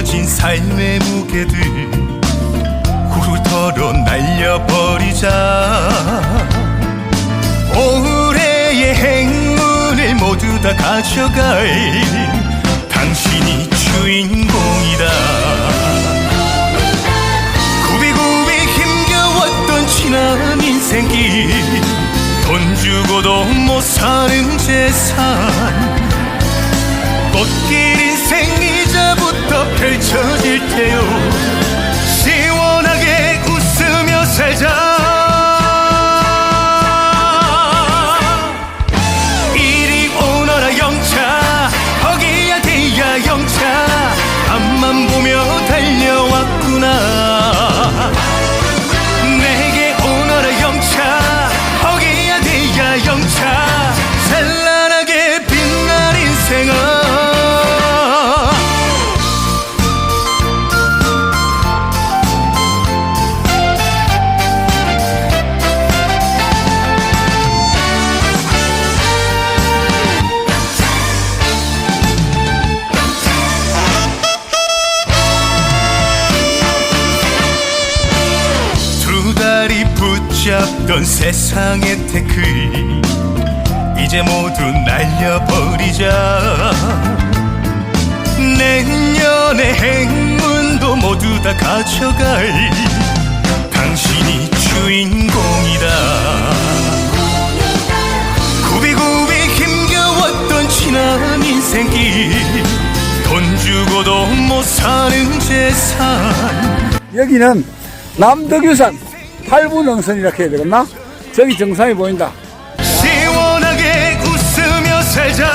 짊어진 삶의 무게들 훑어로 날려버리자. 올해의 행운을 모두 다 가져갈 당신이 주인공이다. 구비구비 힘겨웠던 지난 인생길 돈 주고도 못 사는 재산. 꽃길 인생 이 펼쳐질 테요 잡던 세상의 태클. 이제 모두 날려버리자. 내년의 행운도 모두 다 가져갈 당신이 주인공이다. 구비구비 힘겨웠던 지난 인생길. 돈 주고도 못 사는 재산. 여기는 남덕유산 8부 능선이라 해야 되겠나? 저기 정상이 보인다. 시원하게 웃으며 살자.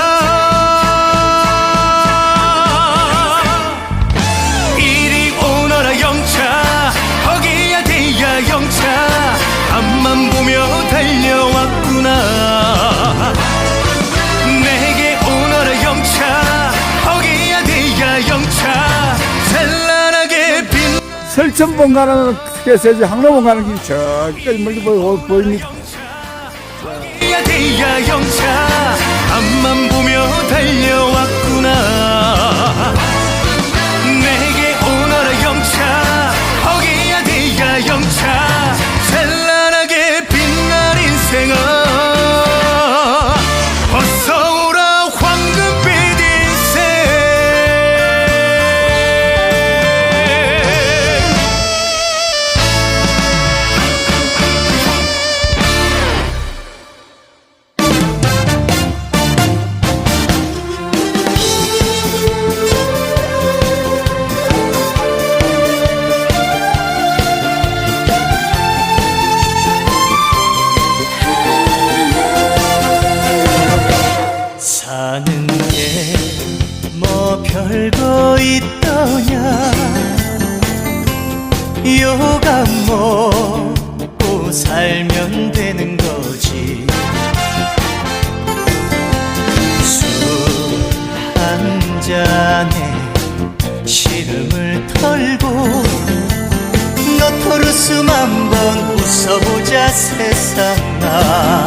이리 오너라 영차. 거기야 대야 영차. 앞만 보며 달려왔구나. 내게 오너라 영차. 거기야 대야 영차. 찬란하게 빛 설천봉 가는 그래서 이제 항로봉 가는 길이 저기까지 멀리 보, 보입니다. 야 대야 영차. 앞만 보며 달려왔구나 요감 먹고 살면 되는 거지. 술 한 잔에 시름을 털고 너토르스만 한번 웃어보자 세상아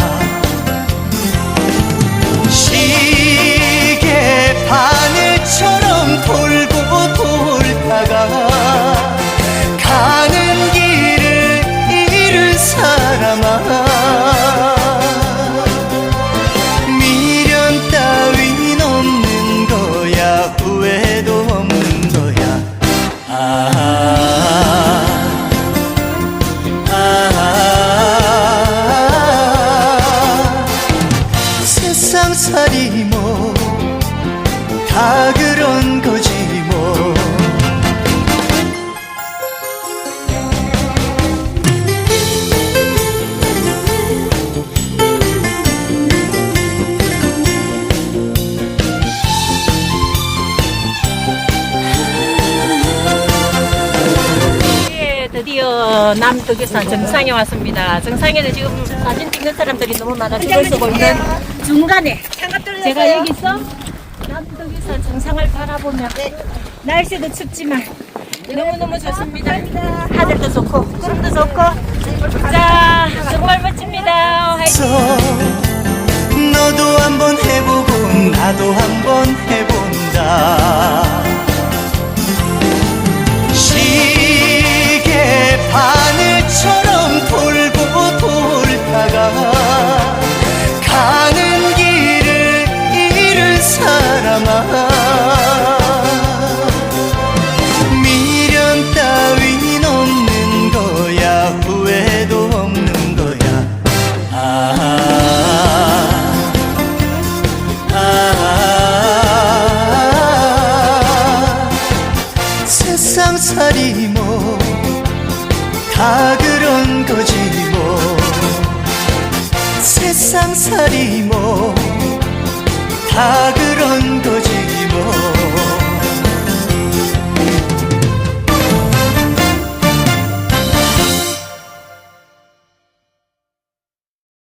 어 남덕유산 정상에 왔습니다. 정상에는 지금 사진 찍는 사람들이 너무 많아 줄을 서고 있는 중간에 제가 여기서 남덕유산 정상을 바라보며 날씨도 춥지만 너무너무 좋습니다. 하늘도 좋고 구름도 좋고 자 정말 멋집니다. 화이팅! 너도 한번 해보고 나도 한번 해본다 살이 뭐 다 그런 거지 뭐. 세상 살이 뭐 다 그런 거지.